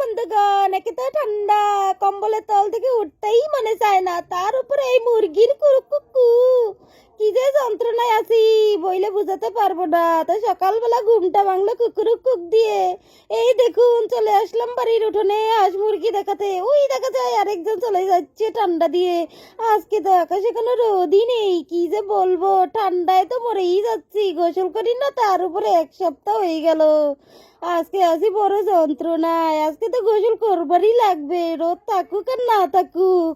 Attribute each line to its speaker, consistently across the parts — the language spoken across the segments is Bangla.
Speaker 1: বন্ধুগণ একে তো ঠান্ডা কম্বলের তল থেকে উঠতেই মনে চায় না। তার উপরে এই মুরগির কুকু যন্ত্রণায় আছি, বইলে বুঝাতে পারব না। তো সকালবেলা ঘুমটা ভাঙলো কুকুরুক কুক দিয়ে। এই দেখুন, চলে আসলাম বাড়ির উঠোনে। হাঁস মুরগি দেখাতে। ওই দেখা যায় আরেকজন চলে যাচ্ছে ঠান্ডা দিয়ে। আজকে তো আকাশে কোনো রোদই নেই, কি যে বলব? ঠান্ডায় তো মরেই যাচ্ছি, গোসল করি না, তার উপরে এক সপ্তাহ হয়ে গেল। আজকে আসি বড় যন্ত্রণায়, আজকে তো গোসল করবারই লাগবে। রোদ থাকুক আর না থাকুক।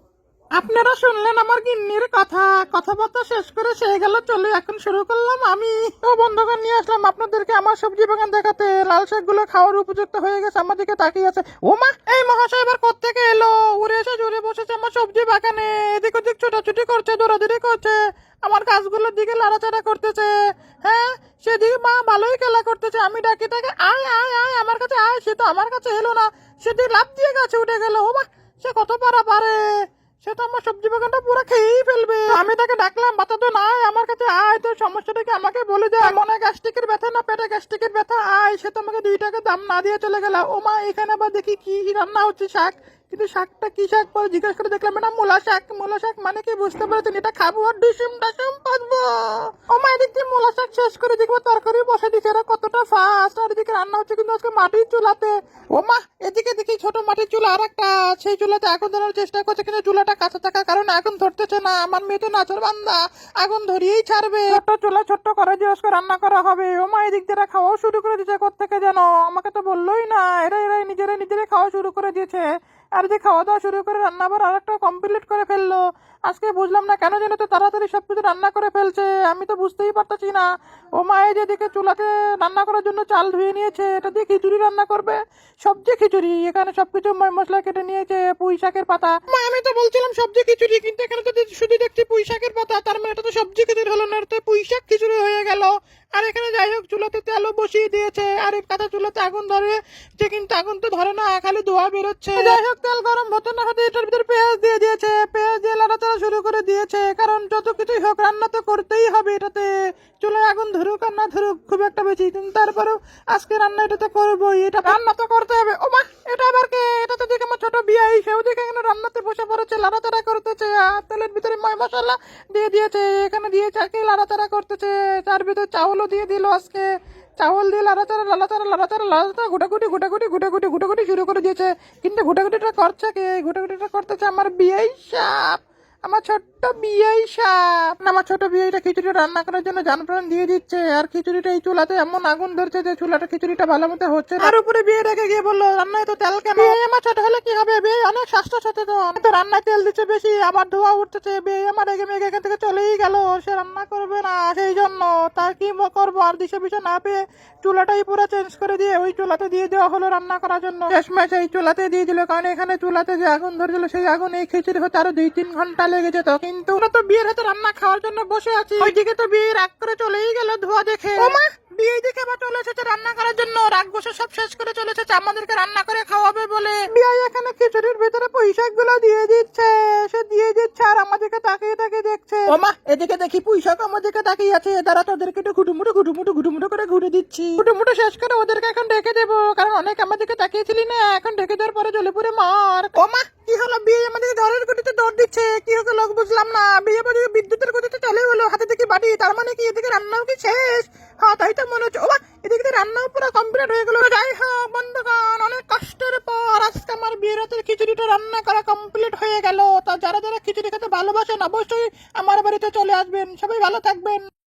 Speaker 2: আপনারা শুনলেন আমার গিন্নির কথা। কথাবার্তা শেষ করে সে গেল, চলে এখন শুরু করলাম। আমি ও বন্ধুগণ নিয়ে আসলাম আপনাদেরকে আমার সবজি বাগান দেখাতে। লাল শাকগুলো খাওয়ার উপযুক্ত হয়ে গেছে, আমার দিকে তাকিয়ে আছে। ও মা, এই মহাশয় এবার কোত্থেকে এলো? উড়ে এসে জুড়ে বসেছে আমার সবজি বাগানে। এদিক ওদিক ছোটাছুটি করছে, দৌড়াদৌড়ি করছে। আমার গাছগুলোর দিকে লাড়াচাড়া করতেছে। হ্যাঁ সেদিকে মা ভালোই খেলা করতেছে। আমি ডাকি তাকে, আয় আয় আয়, আমার কাছে আয়। সে তো আমার কাছে এলো না। সেদিকে লাভ দিয়ে গাছে উঠে গেল। মা, সে কত পারা পারে? সে তো আমার সবজি বাগানটা পুরো খেয়েই ফেলবে। আমি তাকে ডাকলাম বাতা তো নাই, আমার কাছে আয়, তোর সমস্যাটাকে আমাকে বলে যায় মনে গ্যাস্ট্রিকের ব্যথা না পেটে গ্যাস্ট্রিকের ব্যথা? আয়, সে তো আমাকে দুই টাকা দাম না দিয়ে চলে গেল। ও মা এখানে আবার দেখি কি রান্না হচ্ছে শাক। কিন্তু শাকটা কি শাক পরে জিজ্ঞেস করে দেখলাম, এটা মূলা শাক। মূলা শাক মানে কি বুঝতে পেরেছেন? এটা খাব আর ডিসুম ডাসুম পাতবো মা এদিক দিয়ে মূলা শাক শেষ করে দেখব, তরকারি বসে দিচ্ছে এরা কতটা ফাস্ট আর এদিকে রান্না হচ্ছে কিন্তু আজকে মাটির চুলাতে। ও মা এদিকে দেখি ছোট মাটির চুলা আর একটা সেই চুলাতে আগুন ধরার চেষ্টা করছে, কিন্তু চুলাটা কাঁচা থাকার কারণে আগুন ধরতেছে না। আমার মেয়ে তো নাচর বান্দা। আগুন ধরিয়েই ছাড়বে। ছোট্ট চুলা ছোট্ট করে যে আজকে রান্না করা হবে। ও মা এদিক দিয়ে খাওয়াও শুরু করে দিয়েছে। কোথেকে যেন? আমাকে তো বললোই না। এরা এরা নিজেরা নিজেরা খাওয়া শুরু করে দিয়েছে। আর যে খাওয়া দাওয়া শুরু করে রান্না আবার আরেকটা কমপ্লিট করে ফেলল। আজকে বুঝলাম না কেন যেন তো তাড়াতাড়ি সব কিছু রান্না করে ফেলছে। আমি তো বুঝতেই পারতেছি না। ও মায়ে যেদিকে চুলাতে রান্না করার জন্য চাল ধুয়ে নিয়েছে। এটা দিয়ে খিচুড়ি রান্না করবে? সবজি খিচুড়ি। এখানে সবকিছু ম- মশলা কেটে নিয়েছে, পুঁই শাকের পাতা। আমি তো বলছিলাম সবজি খিচুড়ি, কিন্তু এখানে তো শুধু দেখছি পুঁই শাকের পাতা, তার মানে এটা তো সবজি খিচুড়ি হলো না, এটা পুঁই শাক খিচুড়ি হয়ে গেল। আর এখানে যাই হোক, চুলাতে তেলও বসিয়ে দিয়েছে। আর এক কাঁচা চুলাতে আগুন ধরে, যে কিন্তু আগুন তো ধরে না, খালি ধোয়া বেরোচ্ছে। যাই হোক, তেল গরম হতে না হতে এটার ভিতরে পেঁয়াজ দিয়ে দিয়েছে। পেঁয়াজ দিয়ে লাড়াচাড়া শুরু করে দিয়েছে। যত কিছুই হোক, রান্না তো করতেই হবে এটাতে। চুলায় আগুন ধরুক আর না ধরুক, খুব একটা বেশি কিন্তু তারপরেও আজকে রান্না এটাতে করবোই, এটা রান্না তো করতে হবে। ও মা এটা আবার কে? এটা তো দেখে আমার ছোট বিয়াই, সেও দেখে এখানে রান্নাতে বসে পড়েছে, লাড়াচাড়া করতেছে। আর তেলের ভিতরে ময় মশলা দিয়ে দিয়েছে, এখানে দিয়ে চাকে লাড়াচাড়া করতেছে। তার ভিতরে চাউলও দিয়ে দিল আজকে। চাউল দিয়ে লাড়াচাড়া লাড়াচাড়া লাড়াচাড়া লাড়াচাড়া গুটাগুটি গুটাগুটি গুটাগুটি গুটাগুটি শুরু করে দিয়েছে কিন্তু গুটাগুটিটা করছে কে? গুটাগুটিটা করতেছে আমার বিয়াই সাপ। আমার ছোট্ট বিয়াই সাপ। আমার ছোট বিয়েটা খিচুড়িটা রান্না করার জন্য জান প্রাণ দিয়ে দিচ্ছে। আর খিচুড়িটা এই চুলাতে এমন আগুন ধরছে যে চুলাটা খিচুড়িটা ভালো মতো হচ্ছে। আর উপরে বিয়ে রেখে গিয়ে বলল রান্নায় তো তেল কেন? বিয়ে আমার ছোট হলে কি হবে? বিয়ে অনেক স্বাস্থ্য সচেতন। তো রান্নায় তেল দিচ্ছে বেশি আবার ধোয়া উঠতেছে। বিয়ে আমার রেগে মেগে এখান থেকে চলেই গেল সে রান্না করবে না সেই জন্য তা কি ব- করব? আর দিশে পিছে না পেয়ে চুলাটাই পুরো চেঞ্জ করে দিয়ে ওই চুলাতে দিয়ে দেওয়া হলো রান্না করার জন্য। শেষমেশ এই চুলাতে দিয়ে দিল কারণ এখানে চুলাতে যে আগুন ধরেছিল সেই আগুন এই খিচুড়ি হতে আরও দুই তিন ঘণ্টা লেগে যেত। কিন্তু ওরা তো বিয়ের হাতে রান্না খাওয়ার জন্য বসে আছি। ওইদিকে তো বিয়ে রাগ করে চলেই গেল ধোয়া দেখে। বিয়ে দেখে আবার চলে এসেছে রান্না করার জন্য। রাগ বসে সব শেষ করে চলে এসেছে। আমাদেরকে রান্না করে খাওয়াবে। ভিতরে পুঁইশাকগুলো দিয়ে দিচ্ছে সে দিয়ে দিচ্ছে আর আমাদেরকে তাকিয়ে তাকিয়ে দেখছে। ওমা এদিকে দেখি পুঁইশাক আমাদেরকে তাকিয়ে আছে। তারা তোদেরকে একটু ঘুটুমুটু ঘুটুমুটু ঘুটুমুটু করে ঘুরে দিচ্ছি। ঘুটুমুটু শেষ করে ওদেরকে এখন ডেকে দেবো কারণ অনেক আমাদেরকে তাকিয়েছিলি না। এখন ডেকে দেওয়ার পরে জলে পুরে মার ওমা কি হলো? বিয়ে আমাদেরকে ঝড়ের গতিতে দৌড় দিচ্ছে। কি হলো লোক বুঝলাম না। বিয়ে বিদ্যুতের গতিতে চলে হলো হাতে দেখি বাড়ি তার মানে কি? এদিকে রান্নাও কি শেষ? হ্যাঁ তাই তো মনে হচ্ছে বা এদিকে রান্নাও পুরো কমপ্লিট হয়ে গেল। যাই হোক, বন্ধুগণ, অনেক কষ্টের পর আজকে আমার বিয়ের খিচুড়িটা রান্না করা কমপ্লিট হয়ে গেল। তা যারা যারা খিচুড়ি খেতে ভালোবাসেন, অবশ্যই আমার বাড়িতে চলে আসবেন। সবাই ভালো থাকবেন।